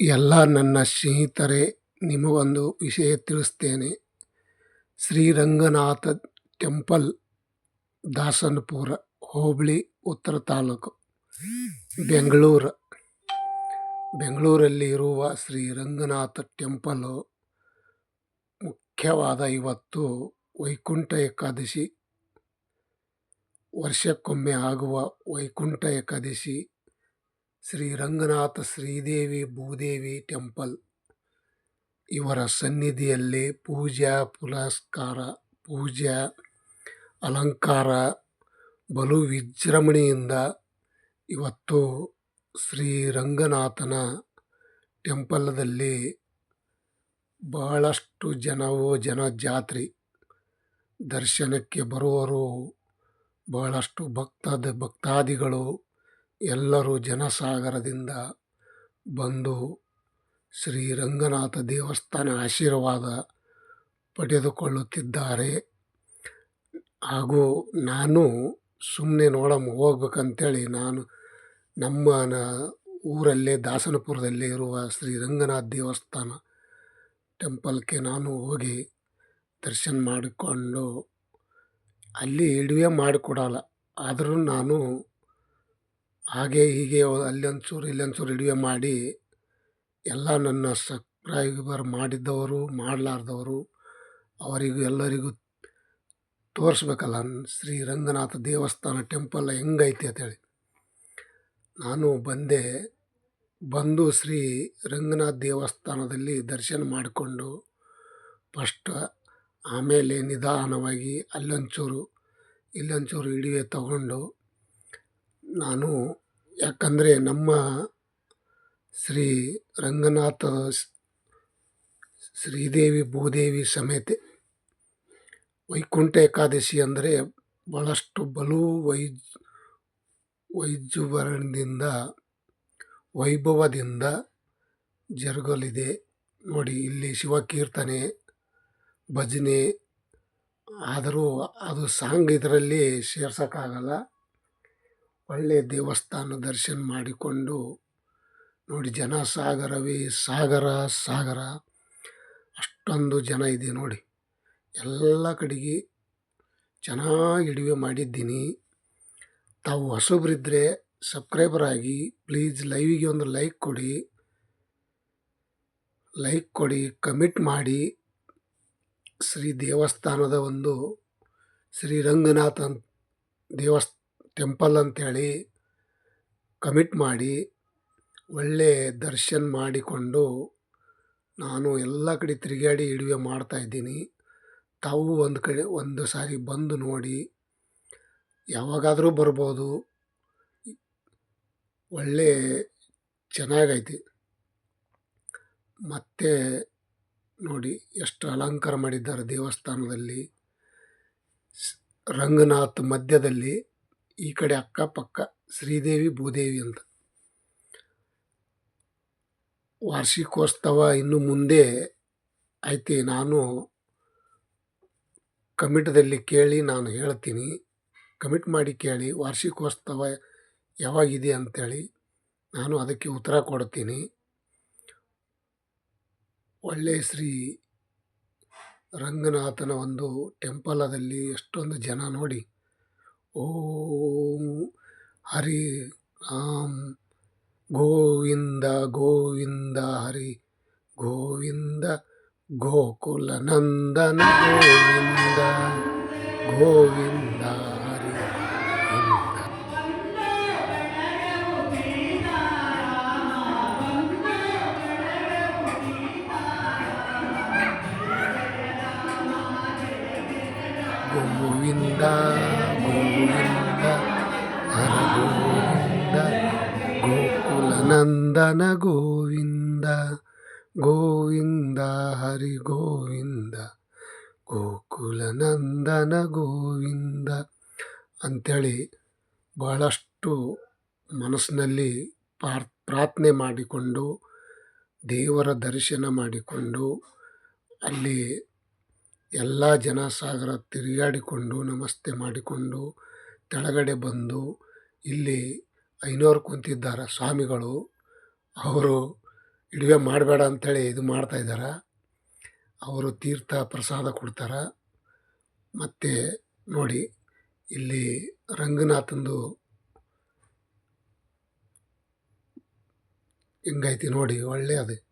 ಎಲ್ಲ ನನ್ನ ಸ್ನೇಹಿತರೇ, ನಿಮಗೊಂದು ವಿಷಯ ತಿಳಿಸ್ತೇನೆ. ಶ್ರೀರಂಗನಾಥ ಟೆಂಪಲ್, ದಾಸನಪುರ, ಹೋಬಳಿ, ಉತ್ತರ ತಾಲೂಕು, ಬೆಂಗಳೂರು. ಬೆಂಗಳೂರಲ್ಲಿ ಇರುವ ಶ್ರೀರಂಗನಾಥ ಟೆಂಪಲು ಮುಖ್ಯವಾದ ಇವತ್ತು ವೈಕುಂಠ ಏಕಾದಶಿ. ವರ್ಷಕ್ಕೊಮ್ಮೆ ಆಗುವ ವೈಕುಂಠ ಏಕಾದಶಿ. ಶ್ರೀರಂಗನಾಥ ಶ್ರೀದೇವಿ ಭೂದೇವಿ ಟೆಂಪಲ್. ಇವರ ಸನ್ನಿಧಿಯಲ್ಲಿ ಪೂಜಾ ಪುನಸ್ಕಾರ ಪೂಜಾ ಅಲಂಕಾರ, ಬಲು ವಿಜೃಂಭಣೆಯಿಂದ ಇವತ್ತು ಶ್ರೀರಂಗನಾಥನ ಟೆಂಪಲ್ದಲ್ಲಿ ಬಹಳಷ್ಟು ಜನವು ಜನ ಜಾತ್ರೆ. ದರ್ಶನಕ್ಕೆ ಬರುವರು ಬಹಳಷ್ಟು ಭಕ್ತದ ಭಕ್ತಾದಿಗಳು ಎಲ್ಲರೂ ಜನಸಾಗರದಿಂದ ಬಂದು ಶ್ರೀರಂಗನಾಥ ದೇವಸ್ಥಾನ ಆಶೀರ್ವಾದ ಪಡೆದುಕೊಳ್ಳುತ್ತಿದ್ದಾರೆ. ಹಾಗೂ ನಾನು ಸುಮ್ಮನೆ ನೋಡಮ್ ಹೋಗ್ಬೇಕಂತೇಳಿ ನಾನು ನಮ್ಮ ನ ಊರಲ್ಲೇ ದಾಸನಪುರದಲ್ಲೇ ಇರುವ ಶ್ರೀರಂಗನಾಥ ದೇವಸ್ಥಾನ ಟೆಂಪಲ್ಗೆ ನಾನು ಹೋಗಿ ದರ್ಶನ ಮಾಡಿಕೊಂಡು ಅಲ್ಲಿ ಇಡುವೆ ಮಾಡಿಕೊಡಲ್ಲ. ಆದರೂ ನಾನು ಹಾಗೆ ಹೀಗೆ ಅಲ್ಲೊಂಚೂರು ಇಲ್ಲೊಂಚೂರು ಇಡುವೆ ಮಾಡಿ ಎಲ್ಲ ನನ್ನ ಸಬ್ಸ್ಕ್ರೈಬರ್ ಮಾಡಿದ್ದವರು, ಮಾಡಲಾರ್ದವರು, ಅವರಿಗೂ ಎಲ್ಲರಿಗೂ ತೋರಿಸ್ಬೇಕಲ್ಲ. ಶ್ರೀ ರಂಗನಾಥ ದೇವಸ್ಥಾನ ಟೆಂಪಲ್ ಹೆಂಗೈತಿ ಅಂತೇಳಿ. ನಾನು ಬಂದೆ, ಬಂದು ಶ್ರೀ ರಂಗನಾಥ ದೇವಸ್ಥಾನದಲ್ಲಿ ದರ್ಶನ ಮಾಡಿಕೊಂಡು ಫಸ್ಟ್ ಆಮೇಲೆ ನಿಧಾನವಾಗಿ ಅಲ್ಲೊಂಚೂರು ಇಲ್ಲೊಂಚೂರು ಇಡಿವೆ ತಗೊಂಡು ನಾನು ಯಾಕಂದರೆ ನಮ್ಮ ಶ್ರೀ ರಂಗನಾಥ ಶ್ರೀದೇವಿ ಭೂದೇವಿ ಸಮೇತೆ ವೈಕುಂಠ ಏಕಾದಶಿ ಅಂದರೆ ಭಾಳಷ್ಟು ಬಲು ವೈಜ್, ವೈಜುವರಣದಿಂದ, ವೈಭವದಿಂದ ಜರುಗಲಿದೆ. ನೋಡಿ, ಇಲ್ಲಿ ಶಿವಕೀರ್ತನೆ, ಭಜನೆ, ಆದರೂ ಅದು ಸಾಂಗ್ ಇದರಲ್ಲಿ ಸೇರ್ಸೋಕ್ಕಾಗಲ್ಲ. ಒಳ್ಳೆಯ ದೇವಸ್ಥಾನ ದರ್ಶನ ಮಾಡಿಕೊಂಡು ನೋಡಿ ಜನ ಸಾಗರವೇ ಸಾಗರ ಸಾಗರ. ಅಷ್ಟೊಂದು ಜನ ಇದೆ ನೋಡಿ. ಎಲ್ಲ ಕಡೆಗೆ ಚೆನ್ನಾಗಿ ಇಡಿವೆ ಮಾಡಿದ್ದೀನಿ. ತಾವು ಹೊಸಬ್ರಿದ್ದರೆ ಸಬ್ಸ್ಕ್ರೈಬರ್ ಆಗಿ ಪ್ಲೀಸ್ ಲೈವಿಗೆ ಒಂದು ಲೈಕ್ ಕೊಡಿ. ಲೈಕ್ ಕೊಡಿ, ಕಮೆಂಟ್ ಮಾಡಿ. ಶ್ರೀ ದೇವಸ್ಥಾನದ ಒಂದು ಶ್ರೀರಂಗನಾಥ ದೇವಸ್ ಟೆಂಪಲ್ ಅಂತೇಳಿ ಕಮಿಟ್ ಮಾಡಿ ಒಳ್ಳೆ ದರ್ಶನ ಮಾಡಿಕೊಂಡು ನಾನು ಎಲ್ಲ ಕಡೆ ತಿರುಗಾಡಿ ಇಡುವೆ ಮಾಡ್ತಾಯಿದ್ದೀನಿ ತಾವು ಒಂದು ಕಡೆ ಒಂದು ಸಾರಿ ಬಂದು ನೋಡಿ ಯಾವಾಗಾದರೂ ಬರ್ಬೋದು. ಒಳ್ಳೆ ಚೆನ್ನಾಗೈತಿ. ಮತ್ತೆ ನೋಡಿ ಎಷ್ಟು ಅಲಂಕಾರ ಮಾಡಿದ್ದಾರೆ ದೇವಸ್ಥಾನದಲ್ಲಿ. ರಂಗನಾಥ್ ಮಧ್ಯದಲ್ಲಿ ಈ ಕಡೆ ಅಕ್ಕಪಕ್ಕ ಶ್ರೀದೇವಿ, ಭೂದೇವಿ ಅಂತ. ವಾರ್ಷಿಕೋತ್ಸವ ಇನ್ನು ಮುಂದೆ ಐತಿ. ನಾನು ಕಮಿಟದಲ್ಲಿ ಕೇಳಿ ನಾನು ಹೇಳ್ತೀನಿ. ಕಮಿಟ್ ಮಾಡಿ ಕೇಳಿ. ವಾರ್ಷಿಕೋತ್ಸವ ಯಾವಾಗಿದೆ ಅಂಥೇಳಿ ನಾನು ಅದಕ್ಕೆ ಉತ್ತರ ಕೊಡ್ತೀನಿ. ಒಳ್ಳೆಯ ಶ್ರೀ ರಂಗನಾಥನ ಒಂದು ಟೆಂಪಲದಲ್ಲಿ ಎಷ್ಟೊಂದು ಜನ ನೋಡಿ ಓಂ ಹರಿ ರಾಮ್ ಗೋವಿಂದ ಗೋವಿಂದ ಹರಿ ಗೋವಿಂದ ಗೋಕುಲ ನಂದನ ಗೋವಿಂದ ಗೋವಿಂದ ಗೋವಿಂದ ಹರ ಗೋವಿಂದ ಗೋಕುಲ ನಂದನ ಗೋವಿಂದ ಗೋವಿಂದ ಹರಿ ಗೋವಿಂದ ಗೋಕುಲ ನಂದನ ಗೋವಿಂದ ಅಂಥೇಳಿ ಭಾಳಷ್ಟು ಮನಸ್ಸಿನಲ್ಲಿ ಪಾರ್, ಪ್ರಾರ್ಥನೆ ಮಾಡಿಕೊಂಡು ದೇವರ ದರ್ಶನ ಮಾಡಿಕೊಂಡು ಅಲ್ಲಿ ಎಲ್ಲ ಜನಸಾಗರ ತಿರುಗಾಡಿಕೊಂಡು ನಮಸ್ತೆ ಮಾಡಿಕೊಂಡು ಕೆಳಗಡೆ ಬಂದು ಇಲ್ಲಿ ಐನೋರು ಕುಂತಿದ್ದಾರೆ ಸ್ವಾಮಿಗಳು. ಅವರು ಇಡುವೆ ಮಾಡಬೇಡ ಅಂಥೇಳಿ ಇದು ಮಾಡ್ತಾ ಇದ್ದಾರೆ. ಅವರು ತೀರ್ಥ ಪ್ರಸಾದ ಕೊಡ್ತಾರೆ. ಮತ್ತು ನೋಡಿ, ಇಲ್ಲಿ ರಂಗನಾಥಂದು ಹೆಂಗೈತಿ ನೋಡಿ ಒಳ್ಳೆಯದು.